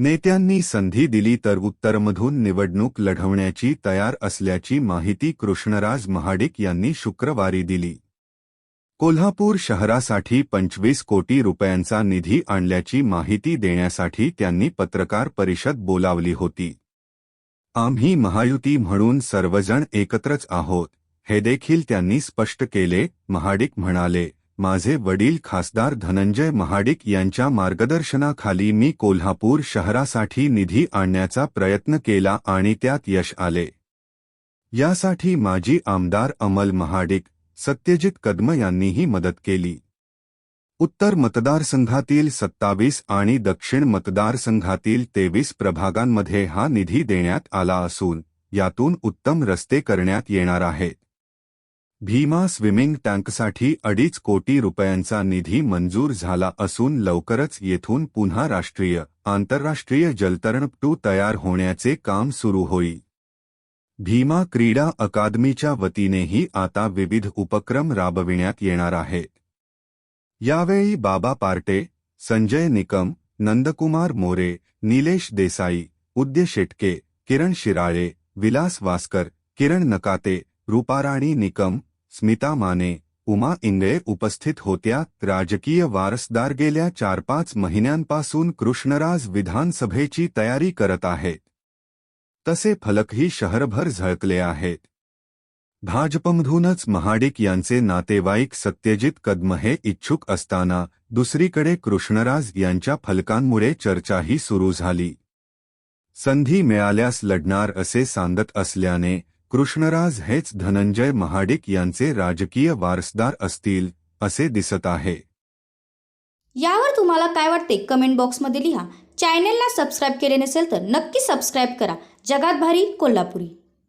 नेत्यांनी संधी दिली तर उत्तरमधून निवडणूक लढवण्याची तयार असल्याची माहिती कृष्णराज महाडिक यांनी शुक्रवारी दिली. कोल्हापूर शहरासाठी पंचवीस कोटी रुपयांचा निधी आणल्याची माहिती देण्यासाठी त्यांनी पत्रकार परिषद बोलावली होती. आम्ही महायुती म्हणून सर्वजण एकत्रच आहोत हे देखील त्यांनी स्पष्ट केले महाडिक म्हणाले. माझे वडील खासदार धनंजय महाडिक यांच्या मार्गदर्शनाखाली मी कोल्हापूर शहरासाठी निधी आणण्याचा प्रयत्न केला आणि त्यात यश आले. यासाठी माजी आमदार अमल महाडिक सत्यजित कदम यांनीही मदत केली. उत्तर मतदारसंघातील सत्तावीस आणि दक्षिण मतदारसंघातील तेवीस प्रभागांमध्ये हा निधी देण्यात आला असून यातून उत्तम रस्ते करण्यात येणार आहेत. भीमा स्विमिंग टँकसाठी अडीच कोटी रुपयांचा निधी मंजूर झाला असून लवकरच येथून पुन्हा राष्ट्रीय, आंतरराष्ट्रीय जलतरणपटू तयार होण्याचे काम सुरू होईल. भीमा क्रीडा अकादमीच्या वतीनेही आता विविध उपक्रम राबविण्यात येणार यावेळी बाबा पार्टे, संजय निकम, नंदकुमार मोरे, निलेश देसाई, उद्य शेटके, किरण शिराळे, विलास वास्कर, किरण नकाते, रूपाराणी निकम स्मिता माने, उमा इंगळे उपस्थित होत्या राजकीय वारसदार गेल्या चार पाच महिन्यांपासून कृष्णराज विधानसभेची तयारी करत आहेत. तसे फलकही शहरभर झळकले आहेत. भाजपमधूनच महाडिक यांचे नातेवाईक सत्यजित कदम हे इच्छुक असताना दुसरीकडे कृष्णराज यांच्या फलकांमुळे चर्चाही सुरू झाली. संधी मिळाल्यास लढणार असे सांगत असल्याने कृष्णराज हेच धनंजय महाडिक यांचे राजकीय वारसदार असतील असे दिसत आहे. यावर तुम्हाला काय वाटते कमेंट बॉक्समध्ये लिहा. चॅनेलला सबस्क्राईब केले नसेल तर नक्की सबस्क्राईब करा. जगात भारी कोल्हापुरी.